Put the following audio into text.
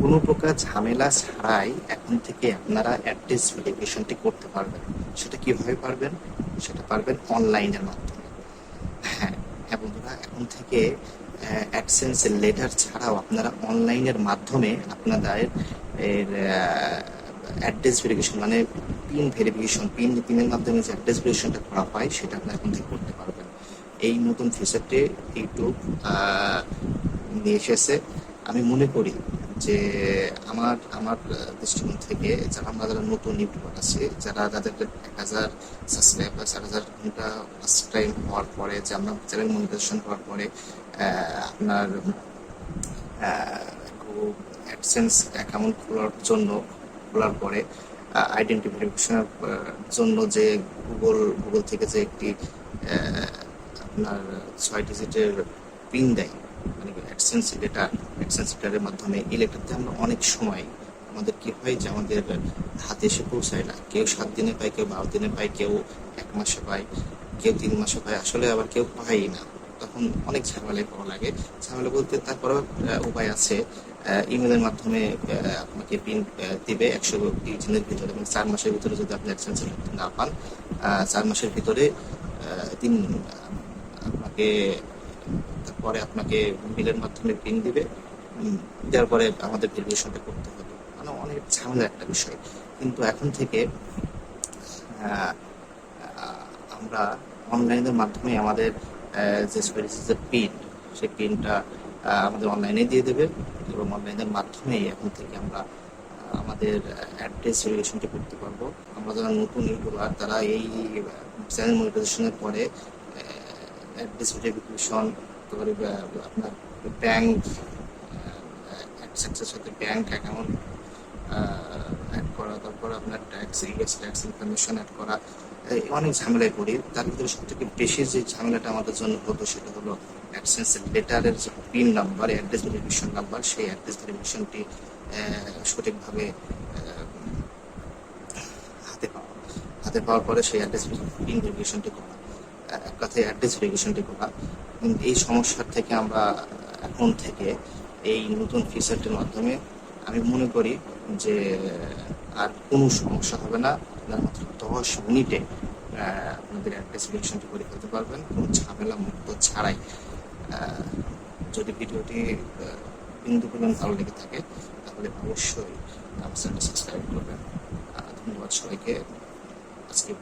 কোনো প্রকার ঝামেলা ছাড়াই এখন থেকে আপনারা অ্যাড্রেস ভেরিফিকেশনটি করতে পারবেন। সেটা কীভাবে পারবেন? সেটা পারবেন অনলাইনের মাধ্যমে। হ্যাঁ হ্যাঁ বন্ধুরা, এখন থেকে অ্যাডসেন্স লেটার ছাড়াও আপনারা অনলাইনের মাধ্যমে আপনাদের এর অ্যাড্রেস ভেরিফিকেশন মানে পিন ভেরিফিকেশন পিন পিনের মাধ্যমে যে অ্যাড্রেস ভেরিফিকেশনটা করা হয়, সেটা আপনারা এখন থেকে করতে পারবেন। এই নতুন ফিচারটি ইউটিউব নিয়ে এসেছে। আমি মনে করি যে আমার আমার দৃষ্টিকোণ থেকে যারা আমরা যারা নতুন ইউটিউবার আছে, যারা যাদের এক হাজার সাবস্ক্রাইবার চার হাজার ঘণ্টা সাবস্ক্রাইব হওয়ার পরে, যে আমরা চ্যানেল মনিটাইজেশন হওয়ার পরে আপনার অ্যাডসেন্স অ্যাকাউন্ট খোলার জন্য, খোলার পরে আইডেন্টি ভেরিফিকেশনের জন্য যে গুগল গুগল থেকে যে একটি আপনার ছয় ডিজিটের পিন দেয় মানে অ্যাডসেন্স লেটার অ্যাডসেন্স লেটারের মাধ্যমে এই লেটারতে আমরা অনেক সময় আমাদের কি হয় যে আমাদের হাতে এসে পৌঁছায় না। কেউ সাত দিনে পায় কেউ বারো দিনে পায় কেউ এক মাসে পায় কেউ তিন মাসে পায় আসলে আবার কেউ পায়ই না। তখন অনেক ঝামেলায় পড়া লাগে। ঝামেলা বলতে তারপরেও আহ, উপায় আছে। ইমেলের মাধ্যমে আপনাকে পিন দিবে একশো বিশ দিনের ভিতরে মানে চার মাসের ভিতরে যদি আপনি অ্যাডসেন্স না পান চার মাসের ভিতরে তিন আপনাকে তারপরে আপনাকে বিলের মাধ্যমে পিন দিবে। দেওয়ার পরে আমাদের ভেরিফিকেশনটা করতে হবে। মানে অনেক ঝামেলার একটা বিষয়। কিন্তু এখন থেকে আমরা অনলাইনের মাধ্যমে আমাদের যে যে পিন সেই পিনটা আমাদের অনলাইনে দিয়ে দেবে এবং অনলাইনের মাধ্যমেই এখন থেকে আমরা আমাদের অ্যাড্রেস ভেরিফিকেশনটি করতে পারব। আমরা যারা নতুন ইউটিউবার, তারা এই চ্যানেল মনিটাইজেশনের পরে অ্যাড্রেস ভেরিফিকেশন তারপরে আহ, আপনার ব্যাংক সাকসেস সাথে ব্যাংক অ্যাকাউন্ট অ্যাড করা তারপর আপনার tax US tax information add করা অনেক ঝামেলায় পড়ি। তার ভিতরে সব থেকে বেশি যে ঝামেলাটা আমাদের জন্য হতো সেটা হলো অ্যাডসেন্স লেটারের যে pin number address verification number সেই অ্যাড্রেস ভেরিফিকেশনটি সঠিকভাবে হাতে পাওয়া। হাতে পাওয়ার পরে সেই অ্যাড্রেস পিন ভেরিফিকেশনটি করা। কথায় অ্যাড্রেস ভেরিফিকেশনটি করা। এই সমস্যার থেকে আমরা এখন থেকে এই নতুন ফিচারটির মাধ্যমে আমি মনে করি যে, আর কোনো সমস্যা হবে না। আপনার মাত্র দশ মিনিটে আপনাদের অ্যাড্রেস ভেরিফিকেশনটি করে ফেলতে পারবেন। কোনো ঝামেলা মুক্ত ছাড়াই। যদি ভিডিওটি বিন্দু পরিমাণ ভালো লেগে থাকে, তাহলে অবশ্যই আমার চ্যানেলটি সাবস্ক্রাইব করবেন। ধন্যবাদ সবাইকে। আজকে